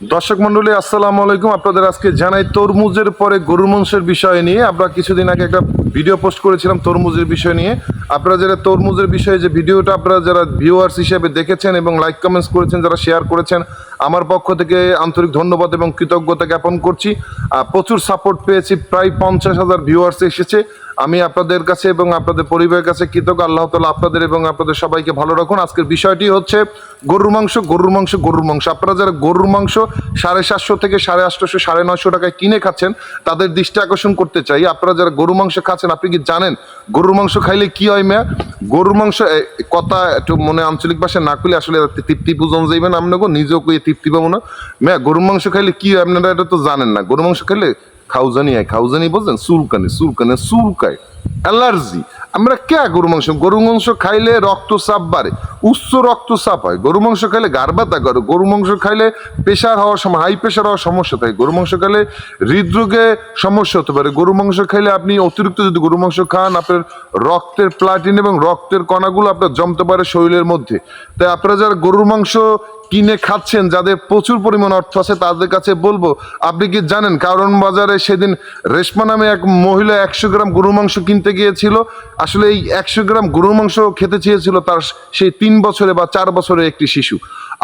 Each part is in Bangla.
দর্শক মন্ডলী আসসালামু আলাইকুম। আপনাদের আজকে জানাই তরমুজের পরে গরুর মাংসের বিষয় নিয়ে। আমরা কিছুদিন আগে একটা ভিডিও পোস্ট করেছিলাম তরমুজের বিষয় নিয়ে। আপনারা যারা তরমুজের বিষয়ে যে ভিডিওটা আপনারা যারা ভিউয়ার্স হিসেবে দেখেছেন এবং লাইক কমেন্টস করেছেন, যারা শেয়ার করেছেন, আমার পক্ষ থেকে আন্তরিক ধন্যবাদ এবং কৃতজ্ঞতা জ্ঞাপন করছি। প্রচুর সাপোর্ট পেয়েছি, প্রায় পঞ্চাশ হাজার ভিউয়ার্স এসেছে। আমি আপনাদের কাছে এবং আপনাদের পরিবারের কাছে কৃতজ্ঞ। আল্লাহ তালা আপনাদের এবং আপনাদের সবাইকে ভালো রাখুন। আজকের বিষয়টি হচ্ছে গরুর মাংস গরুর মাংস গরুর মাংস। আপনারা যারা গরুর মাংস সাড়ে সাতশো থেকে সাড়ে আটশোশো সাড়ে নয়শো টাকায় কিনে খাচ্ছেন, তাদের দৃষ্টি আকর্ষণ করতে চাই। আপনারা যারা গরু মাংস খাচ্ছেন আপনি কি জানেন? গরুর মাংস খাইলে কি হয় মেয়া? গরুর মাংস কথা একটু মনে আঞ্চলিক ভাষায় না করলে আসলে তৃপ্তি বুঝন যাইবেন আপনাকে, নিজেও কই তৃপ্তি পাবো না। মেয়া, গরুর মাংস খাইলে কি হয় আপনারা এটা তো জানেন না। গরুর মাংস খাইলে খাউজানি হয় খাউজানি বলছেন চুলকানি চুলকানি, চুলকায়। অ্যালার্জি। আমরা কে গরু মাংস? গরু মাংস খাইলে রক্তচাপ বাড়ে। উচ্চ রক্তচাপ হয়। গরু মাংস খাইলে গার ব্যথা করে গরু মাংস খাইলে প্রেশার হওয়ার সময় হাই প্রেশার হওয়ার সমস্যা থাকে। গরু মাংস খাইলে হৃদরোগে সমস্যা হতে পারে। গরু মাংস খাইলে আপনি অতিরিক্ত যদি গরু মাংস খান, আপনার রক্তের প্লাটিন এবং রক্তের কণাগুলো আপনার জমতে পারে শরীরের মধ্যে। তাই আপনারা যারা গরুর মাংস কিনে খাচ্ছেন, যাদের প্রচুর পরিমাণ অর্থ আছে, তাদের কাছে বলব, আপনি কি জানেন, কারণ বাজারে সেদিন রেশমা নামে এক মহিলা একশো গ্রাম গরুর মাংস কিনতে গিয়েছিল। আসলে এই একশো গ্রাম গরুর মাংস খেতে চেয়েছিল, তার সেই তিন বছরে বা চার বছরের একটি শিশু।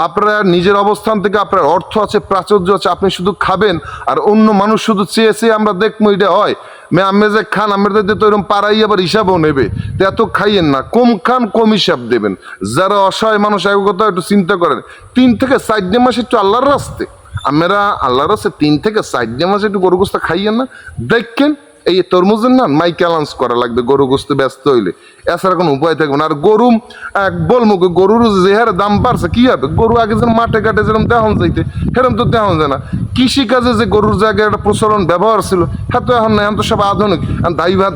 আপনার নিজের অবস্থান থেকে আপনার অর্থ আছে, প্রাচুর্য আছে, আপনি শুধু খাবেন আর অন্য মানুষ শুধু চেয়ে চেয়ে আমরা দেখব এটা হয়। মে আমি যে খান আমাদের তো এরকম পাড়াই আবার হিসাবও নেবে। তো এত খাইয়েন না, কম খান, কম হিসাব দেবেন। যারা অসহায় মানুষ, এক কথা একটু চিন্তা করেন, তিন থেকে চার মাস একটু আল্লাহর রাস্তে। আমরা আল্লাহর রাস্তে তিন থেকে চার মাস একটু গরু গোস্ত খাইয়েন না, দেখেন এই তরমুজের না মাইকেলান্স করা লাগবে, গরু গোস্ত ব্যস্ত হইলে। এছাড়া কোনো উপায় থাকবে না। আর গরু, এক বলব গরুর যে হারে দাম বাড়ছে, কি হবে? গরু আগে যেন মাঠে ঘাটে যেরকম দেহন যাইতে সেরকম তো দেহন যায় না। কৃষিকাজে যে গরুর জায়গায় একটা প্রচলন ব্যবহার ছিল হ্যাঁ তো এখন না এখন তো সব আধুনিক।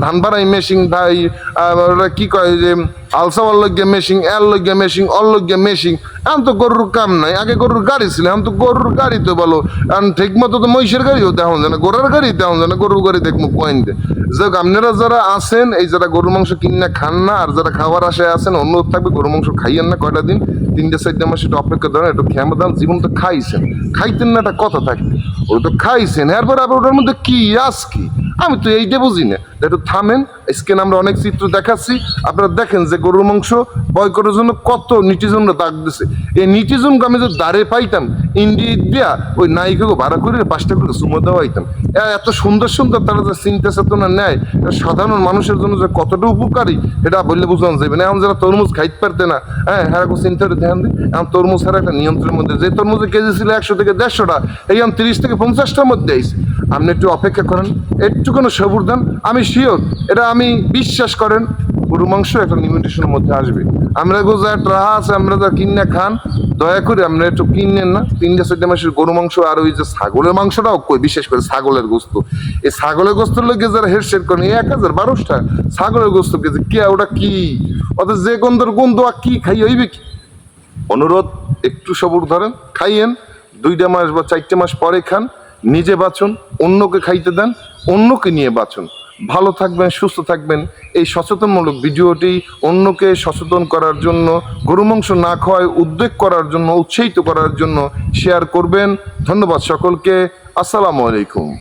ধান বাড়াই মেশিন ধাই কি কয় যে আলসা অল্লগ্যা মেশিন এল লগ্যা মেশিন অল্লগ্যা মেশিং এখন তো গরুর কাম নাই, আগে গরুর গাড়ি ছিল এখন তো গরুর গাড়ি তো বলো। এখন ঠিক মতো তো মহিষের গাড়িও দেওয়া যায় না গরুর গাড়ি দেওয়া যায় গরুর গাড়ি দেখব দে। যাক, আপনারা যারা আছেন, এই যারা গরুর মাংস কিনে খান না, আর যারা খাবার আশায় আছেন, অনুরোধ থাকবে গরুর মাংস খাইয়েন না কয়টা দিন। তিনটে, চারটে মাস একটু অপেক্ষা ধরেন একটু খেয়ামা দান, জীবন তো খাইছেন। খাইতেন না, একটা কথা থাকবে। ওটা তো খাইছেন, এরপরে আবার ওটার মধ্যে কি আস কি? আমি তো এইটা বুঝি না। একটু থামেন, স্ক্রিনে আমরা অনেক চিত্র দেখাচ্ছি। আপনারা দেখেন যে গরুর মাংস বয় করার জন্য কত নিটিজনরা দাগ দিছে। এই নিটিজনকে আমি যদি দাঁড়ে পাইতাম ইন্ডিয়া দিয়া ওই নায়িকাকে ভাড়া করে পাঁচটা করে সুমো দেওয়াইতাম এ- এত সুন্দর সুন্দর তারা যে চিন্তা চেতনা নেয় সাধারণ মানুষের জন্য যে কতটা উপকারী, এটা বললে বুঝানো যাবে না। এখন যারা তরমুজ খাইতে পারতে না হ্যাঁ হ্যাঁ চিন্তা ধ্যান দিই এখন তরমুজ হারা একটা নিয়ন্ত্রণের মধ্যে যে তরমুজের কেজি ছিল একশো থেকে দেড়শোটা এই আমি তিরিশ থেকে পঞ্চাশটার মধ্যে আইছে। আপনি একটু অপেক্ষা করেন, একটুখানি সবুর দেন। আমি শিওর, এটা আমি বিশ্বাস করেন, গরু মাংস একটা নিউট্রিশনের মধ্যে আসবে। আমরা যা ট্রাহা আছে, আমরা যা কিনে খান, দয়া করে আমরা একটু কিনেন না। তিনটা চারটে মাসের গরু মাংস আর ওই যে ছাগলের মাংসটাও কই, বিশেষ করে ছাগলের গোস্ত। এই ছাগলের গোস্তের লোক যারা হেডসেট করেন এক হাজার বারোশটা ছাগলের গোস্ত কেজি, কে, ওটা কি? অত যে গন্ধের গন্ধ, আর কি খাই, হইবে কি? অনুরোধ, একটু সবুর ধরেন, খাইয়েন, দুইটা মাস বা চারটে মাস পরে খান, নিজে বাঁচুন, অন্যকে খাইতে দেন, অন্যকে নিয়ে বাঁচুন। ভালো থাকবেন, সুস্থ থাকবেন। এই সচেতনমূলক ভিডিওটি অন্যকে সচেতন করার জন্য, গরু মাংস না খাওয়ায় উদ্বেগ করার জন্য, উৎসাহিত করার জন্য শেয়ার করবেন। ধন্যবাদ সকলকে। আসসালামু আলাইকুম।